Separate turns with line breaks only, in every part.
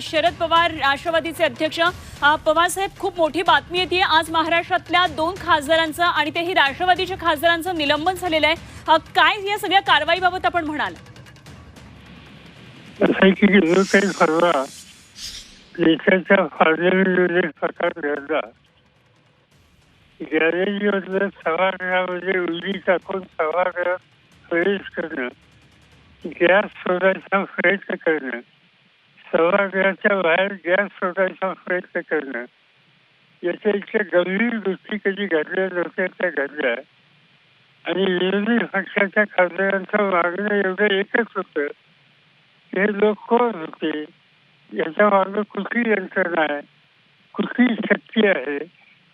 शरद पवार राष्ट्रवादीचे अध्यक्ष. पवारसाहेब पवार साहेब खूप मोठी बातमी येते. आज महाराष्ट्रातल्या दोन खासदारांचं आणि तेही राष्ट्रवादीच्या खासदारांचं निलंबन झालेलं आहे. काय या सगळ्या कारवाईबाबत आपण म्हणाल?
सवार सभागृहात प्रवेश करणं. गॅस शोधायचा प्रयत्न करणं. सभागृहाच्या बाहेर गॅस शोधायचा प्रयत्न करणं. याच्या इतक्या गंभीर गोष्टी कधी घडल्या नव्हत्या त्या घडल्या. आणि विरोधी पक्षाच्या खासदारांचं मागणं एवढं एकच होतं. हे लोक कोण होते? याच्या मागे कुठली यंत्रणा आहे. कुठली शक्ती आहे.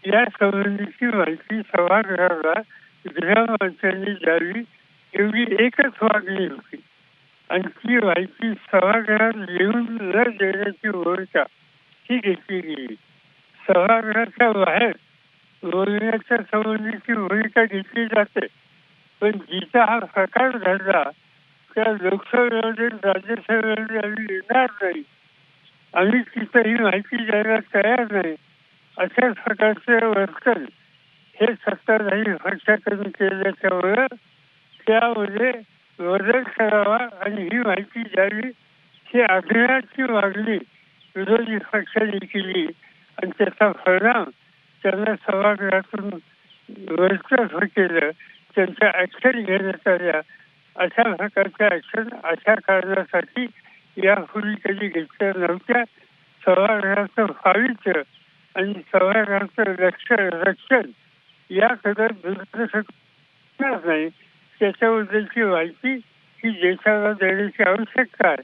या संबंधीची माहिती सभागृहाला गृहमंत्र्यांनी द्यावी एवढी एकच मागणी होती. आणि ती माहिती सभागृहात लिहून न देण्याची भूमिका ही घेतली गेली सभागृहाच्या बाहेर बोलण्याच्या संबंधीची भूमिका घेतली जाते. पण जिचा हा प्रकार घडला त्या लोकसभेमध्ये राज्यसभेमध्ये आम्ही येणार नाही. आम्ही तिथं ही माहिती द्यायला तयार नाही. अशा प्रकारचे वर्तन हे सत्ताधारी पक्षाकडून केल्याच्यामुळं त्यामध्ये बदल करावा आणि ही माहिती द्यावी ही आग्रहाची मागणी विरोधी पक्षाने केली आणि त्याचा परिणाम त्यांना सभागृहातून वर्चस्व केलं. त्यांच्या ऍक्शन घेण्यात आल्या अशा प्रकारच्या ऍक्शन अशा कारणासाठी यापूर्वी कधी घेतल्या नव्हत्या. सभागृहाचं भावित्य आणि सभागृहाचं रक्षण रक्षण याकडे दुर्लक्ष नाही. त्याच्याबद्दलची माहिती ही देशाला देण्याची आवश्यकता आहे.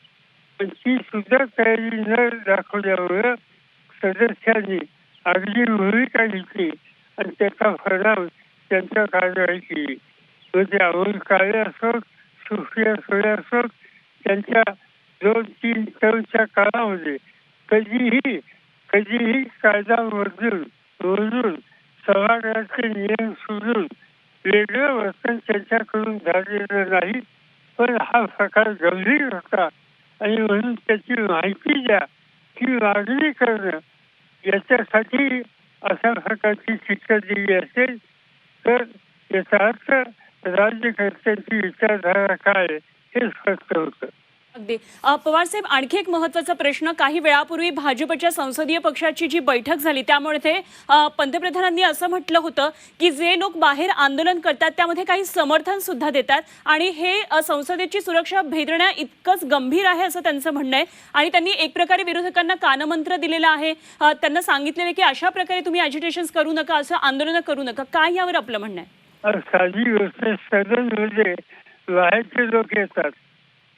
पण ती सुद्धा तयारी न दाखवल्यामुळं सदस्यांनी अगदी भूमिका घेतली आणि त्याचा परिणाम त्यांच्या कारवाई केली म्हणजे अमोल काळे असोत सुप्रिया सुळे असोत त्यांच्या दोन तीन टर्मच्या काळामध्ये कधीही कधीही कायदा बदलून बदलून सभागृहाचे नियम सुजून वेगळं वर्तन त्यांच्याकडून झालेलं नाही पण हा प्रकार गंभीर होता. आणि म्हणून त्याची माहिती द्या ही मागणी करणं याच्यासाठी अशा प्रकारची शिक्षा दिली असेल तर याचा अर्थ राज्यकर्त्यांची विचारधारा काय हे स्पष्ट होतं.
अगदी. पवार साहेब आणखी एक महत्त्वाचा प्रश्न काही वेळापूर्वी भाजपच्या संसदीय पक्षाची जी बैठक झाली त्यामुळे ते पंतप्रधानांनी असं म्हटलं होतं की जे लोक बाहेर आंदोलन करतात त्यामध्ये काही समर्थन सुद्धा देतात आणि हे संसदेची सुरक्षा भेदण्या इतकंच गंभीर आहे असं त्यांचं म्हणणं आहे. आणि त्यांनी एक प्रकारे विरोधकांना कानमंत्र दिलेला आहे. त्यांना सांगितलेलं की अशा प्रकारे तुम्ही अजिटेशन करू नका असं आंदोलन करू नका. काय यावर आपलं म्हणणं आहे?
तर म्हणजे बाहेरचे लोक येतात.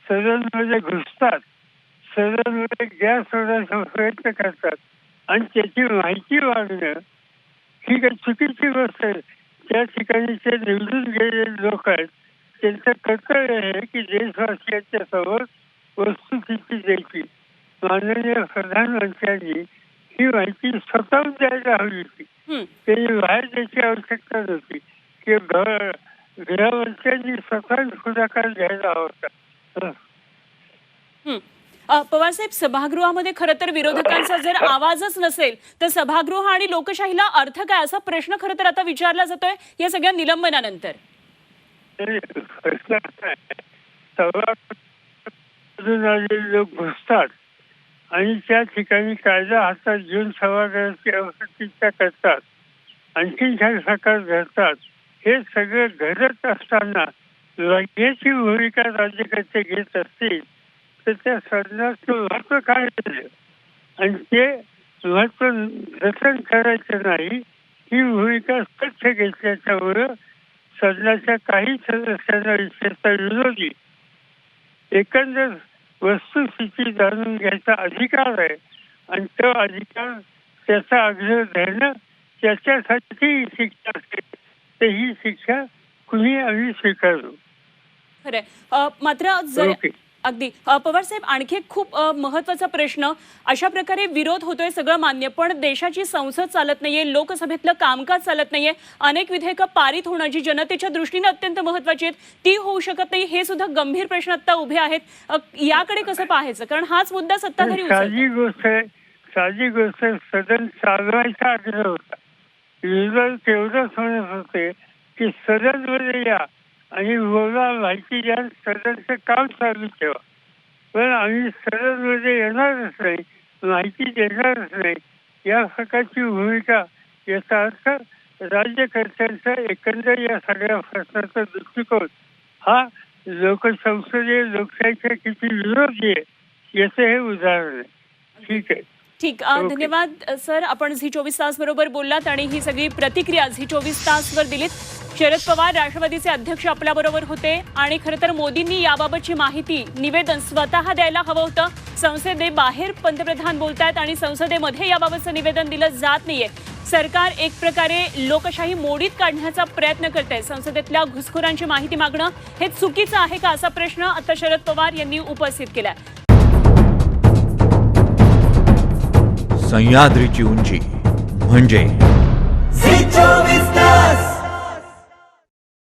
सदनमध्ये घुसतात. सदनमध्ये गॅस सोडण्याचा प्रयत्न करतात आणि त्याची माहिती मागणं ही काही चुकीची गोष्ट आहे. त्या ठिकाणी ते निवडून गेलेले लोक आहेत त्यांचं कर्तव्य आहे की देशवासियांच्या समोर वस्तुस्थिती द्यायची. माननीय प्रधानमंत्र्यांनी ही माहिती स्वतःहून द्यायला हवी होती. त्यांनी बाहेर द्यायची आवश्यकता नव्हती. की घर गृहमंत्र्यांनी स्वतः पुढाकार घ्यायला हवा होता. हं.
अ, पवारसाहेब सभागृहामध्ये खरं तर विरोधकांचा जर आवाजच नसेल तर सभागृह आणि लोकशाहीला अर्थ काय? असा प्रश्न खरं तर आता विचारला जातोय या सगळ्या निलंबनानंतर.
घुसतात आणि त्या ठिकाणी कायदा हातात घेऊन सभागृहाची अवसतिका करतात. आणखीन काही प्रकार घडतात. हे सगळं घडत असताना लगेची भूमिका राज्यकर्ते घेत असतील तर त्या सदनाचं महत्त्व काय आणि ते महत्त्व जतन करायचं नाही ही भूमिका स्वच्छ घेतल्याच्यावर सदनाच्या काही सदस्यांना विशेषतः विरोधी. एकंदर वस्तुस्थिती जाणून घ्यायचा अधिकार आहे आणि तो अधिकार त्याचा आग्रह धरणं त्याच्यासाठी शिक्षा असते तर ही शिक्षा कुणी आम्ही स्वीकारू
खरंय. मात्र जर अगदी. पवार साहेब आणखी एक खूप महत्त्वाचा प्रश्न. अशा प्रकारे विरोध होतोय सगळं मान्य पण देशाची संसद चालत नाहीये लोकसभेतलं कामकाज चालत नाहीये अनेक विधेयकं पारित होणं जी जनतेच्या दृष्टीने अत्यंत महत्वाची आहेत. ती होऊ शकत नाही हे सुद्धा गंभीर प्रश्न आता उभे आहेत. याकडे कसं पाहायचं? कारण हाच मुद्दा सत्ताधारी.
साधी गोष्ट साधी गोष्ट सदन चालवायचा आग्रह होता. विरोधक तेवढंच म्हणत होते की सदनमध्ये या आणि बोला माहिती द्या सदनचं काम चालू ठेवा. पण आम्ही सदनमध्ये येणारच नाही माहिती देणारच नाही. या प्रकारची भूमिका याचा अर्थ राज्यकर्त्यांचा एकंदर या सगळ्या प्रश्नाचा दृष्टिकोन. हा लोकसंसदीय लोकशाहीच्या किती विरोधी आहे याचं हे उदाहरण आहे. ठीक आहे.
ठीक. धन्यवाद सर. आपण झी चोवीस तास बरोबर बोललात आणि ही सगळी प्रतिक्रिया झी चोवीस तासवर दिलीत. शरद पवार राष्ट्रवादीचे अध्यक्ष आपल्या बरोबर होते आणि खरं तर मोदींनी याबाबतची माहिती निवेदन स्वतः द्यायला हवं होतं. संसदेबाहेर पंतप्रधान बोलतायत आणि संसदेमध्ये याबाबतचं निवेदन दिलं जात नाहीये. सरकार एक प्रकारे लोकशाही मोडीत काढण्याचा प्रयत्न करत आहे संसदेतल्या घुसखोरांची माहिती मागणं हे चुकीचं आहे का असा प्रश्न आता शरद पवार यांनी उपस्थित केलाय.
सह्याद्रीची उंची म्हणजे